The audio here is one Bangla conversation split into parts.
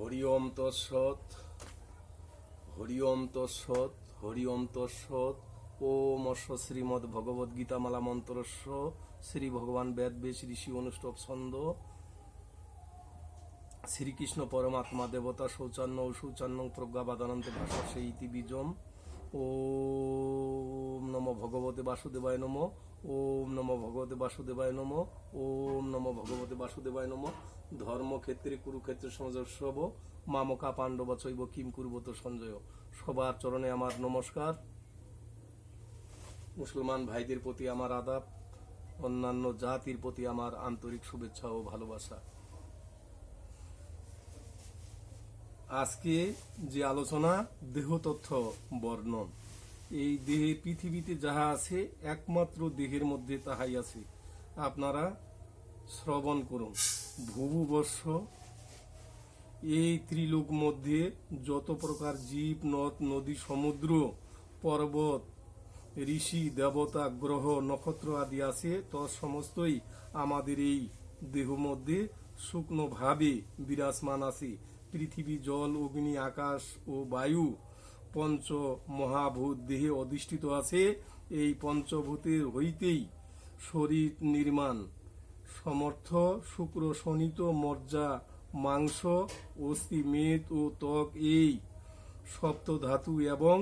হরি ওম তৎসৎ হরি ওম তৎসৎ হরি ওম তৎসৎ ওম অশ্ব শ্রীমদ ভগবদ গীতা মালা মন্ত্রস্য শ্রী ভগবান বেদ বেশ ঋষি অনুষ্ঠব ছন্দ। শ্রীকৃষ্ণ পরমাত্মা দেবতা শৌচান্ন ও শৌচান্ন প্রজ্ঞাবাদানন্ত ভাষা সেই ইতি বীজম। ওম নম ভগবতে বাসুদেবায় নম। ওম নম ভগবতে বাসুদেবায় নম, ওম নম ভগবতে বাসুদেবায় নম। ধর্মক্ষেত্রে কুরুক্ষেত্রে সঞ্জস্বব মামকা পাণ্ডব চৈব কিম কুর্বত সঞ্জয়। সবার চরণে আমার নমস্কার। মুসলমান ভাইদের প্রতি আমার আদাব, অন্যান্য জাতির প্রতি আমার আন্তরিক শুভেচ্ছা ও ভালোবাসা। আজকে যে আলোচনা দেহ তথ্য বর্ণন। এই দেহে পৃথিবীতে যাহা আছে, একমাত্র দেহের মধ্যে তাহাই আছে। আপনারা শ্রবণ করুন। ভুবু বর্ষ এই ত্রিলোক মধ্যে যত প্রকার জীব, নদ, নদী, সমুদ্র, পর্বত, ঋষি, দেবতা, গ্রহ, নক্ষত্র আদি আছে তৎ সমস্তই আমাদের এই দেহ মধ্যে শুকনোভাবে বিরাজমান আছে। পৃথিবী, জল, অগ্নি, আকাশ ও বায়ু পঞ্চ মহাভূত দেহে অধিষ্ঠিত আছে। এই পঞ্চভূতের হইতেই শরীর নির্মাণ। সমর্থ, শুক্র শনিত মজ্জা মাংস, অস্থি, মেদ ও ত্বক এই সপ্ত ধাতু এবং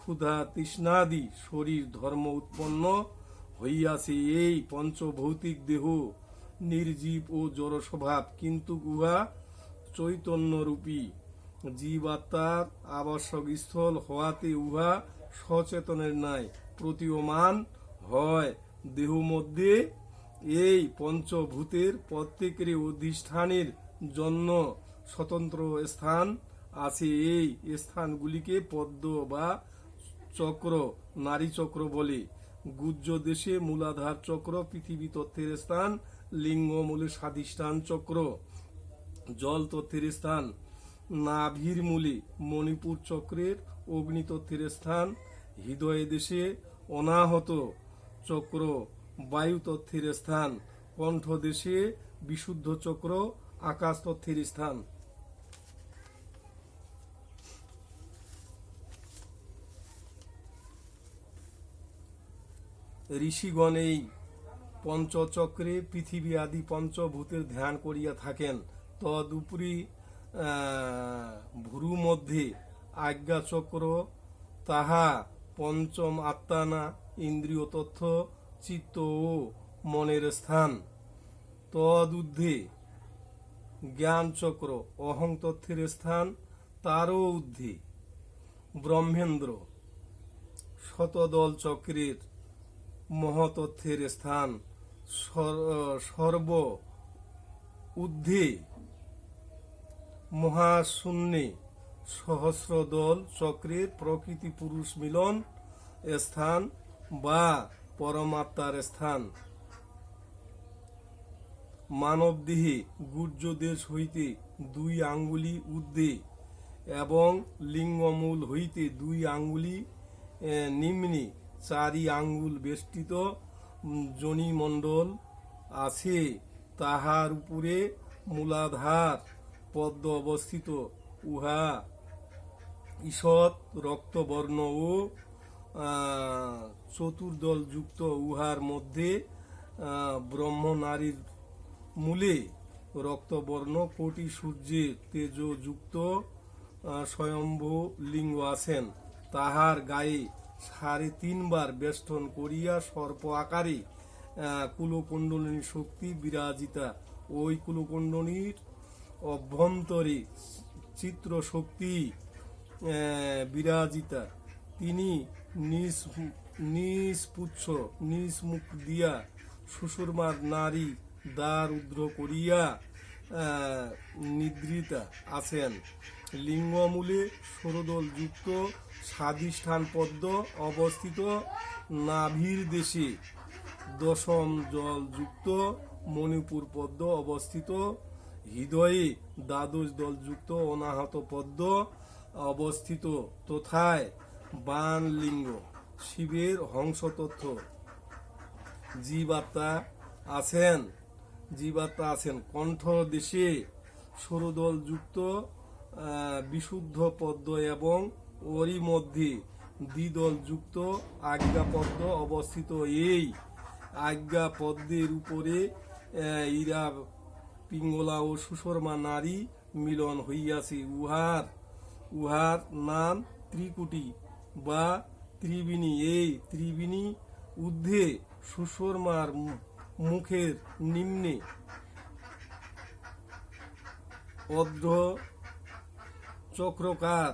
ক্ষুধা, তৃষ্ণাদি শরীর ধর্ম উৎপন্ন হইয়াছে। এই পঞ্চভৌতিক দেহ নির্জীব ও জড় স্বভাব কিন্তু উহা চৈতন্যরূপী। জীবাত্মার আবশ্যক স্থল হওয়াতে উহা সচেতনের ন্যায় প্রতীয়মান হয়। দেহ মধ্যে এই পঞ্চভূতের প্রত্যেকের অধিষ্ঠানের জন্য স্বতন্ত্র স্থান আছে। এই স্থানগুলিকে পদ্ম বা চক্র, নারী চক্র বলে। গুজ্জ দেশে মূলাধার চক্র, পৃথিবী তত্ত্বের স্থান, লিঙ্গ মূলে স্বাধিষ্ঠান চক্র, জল তত্ত্বের স্থান নাভির মূলে মণিপুর চক্রের অগ্নিতত্ত্বের স্থান হৃদয় দেশে অনাহত চক্র বায়ু তত্ত্বের স্থান কণ্ঠ দেশে বিশুদ্ধ চক্র আকাশ তত্ত্বের স্থান ঋষিগণ এই পঞ্চচক্রে পৃথিবী আদি পঞ্চভূতের ধ্যান করিয়া থাকেন। তদুপরি ভ্রু মধ্যে আজ্ঞা চক্র তাহা পঞ্চম আত্মানা ইন্দ্রিয় তথ্য, চিত্ত ও মনের স্থান। তদুদ্ধে জ্ঞান চক্র অহং তথ্যের স্থান, তারও ঊর্ধ্বে। ব্রহ্মেন্দ্র, শতদল চক্রের মহতত্ত্বের স্থান। সর- সর্ব ঊর্ধ্বে মহাশূন্যে সহস্রদল চক্রের প্রকৃতি পুরুষ মিলন স্থান বা পরমাত্মার স্থান। মানব দেহে গুর্জ দেশ হইতে দুই আঙ্গুলি ঊর্ধ্বে এবং লিঙ্গমূল হইতে দুই আঙ্গুলি নিম্নে চারি আঙ্গুল বেষ্টিত জনিমণ্ডল আছে, তাহার উপরে মূলাধার পদ্ম অবস্থিত। উহা ঈষৎ রক্তবর্ণ ও আহ, চতুর্দল যুক্ত উহার মধ্যে ব্রহ্ম নারীর মূলে রক্তবর্ণ কোটি সূর্যের তেজযুক্ত স্বয়ম্ভু লিঙ্গ আছেন। তাহার গায়ে সাড়ে তিনবার বেষ্টন করিয়া সর্প আকারে কুলকুণ্ডলিনী শক্তি বিরাজিতা। ওই কুলকুণ্ডলীর অভ্যন্তরে চিত্র শক্তি বিরাজিতা। তিনি নিজ নিষ্পুচ্ছ নিজ মুখ দিয়া সুষুরমার নারী দ্বার উদ্র করিয়া নিদ্রিতা আছেন। লিঙ্গমূলে ষোড়দল যুক্ত স্বাধিষ্ঠান পদ্ম অবস্থিত নাভির দেশে দশম জল যুক্ত মণিপুর পদ্ম অবস্থিত হৃদয়ে দ্বাদশ দলযুক্ত অনাহত পদ্ম অবস্থিত তথায় বান লিঙ্গ শিবের হংসতত্ত্ব। জীবাত্মা আছেন জীবাত্মা আছেন। কণ্ঠ দেশে সরুদল যুক্ত বিশুদ্ধ পদ্ম এবং ওরই মধ্যে দ্বিদল যুক্ত আজ্ঞা পদ্ম অবস্থিত। এই আজ্ঞা পদ্মের উপরে ইরা পিঙ্গলা ও সুশর্মা নারী মিলন হইয়াছে। উহার উহার নাম ত্রিকুটি বা ত্রিবিনী এই ত্রিবিনী ঊর্ধ্বে সুশর্মার মুখের নিম্নে অর্ধ চক্রকার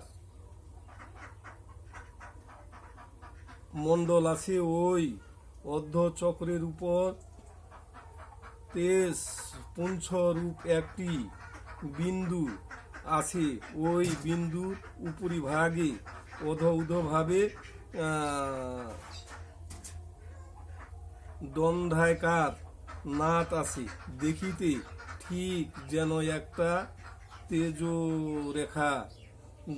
মণ্ডল আছে। ওই অর্ধ চক্রের উপর তেজ পুঞ্ছরূপ একটি বিন্দু আছে। ওই বিন্দুর উপরি ভাগে অধ উধভাবে দন্ধায়কার নাট আছে। দেখিতে ঠিক যেন একটা তেজ রেখা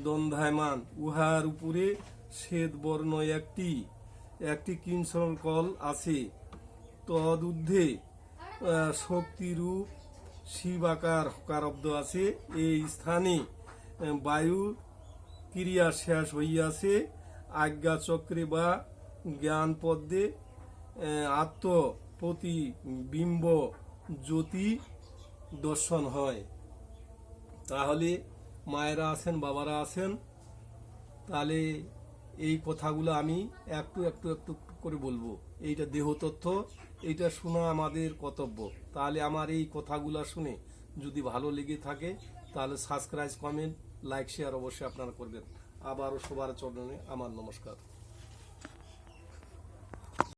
দন্ধায়মান উহার উপরে শ্বেত বর্ণ একটি একটি কিংসল কল আছে। আহ, শক্তিরূপ শিবাকার হকারব্দ আছে। এই স্থানে বায়ু ক্রিয়া শেষ হইয়াছে। আজ্ঞা চক্রে বা জ্ঞান পদ্মে আহ, আত্ম প্রতিবিম্ব জ্যোতি দর্শন হয়। তাহলে মায়েরা আছেন বাবারা আছেন তাহলে এই কথাগুলো আমি একটু একটু একটু করে বলব। এইটা দেহ এইটা শোনা আমাদের কর্তব্য। তাহলে আমার এই কথাগুলো শুনে যদি ভালো লেগে থাকে, তাহলে সাবস্ক্রাইব কমেন্ট লাইক শেয়ার অবশ্যই আপনারা করবেন। আবারও সবার চরণে আমার নমস্কার।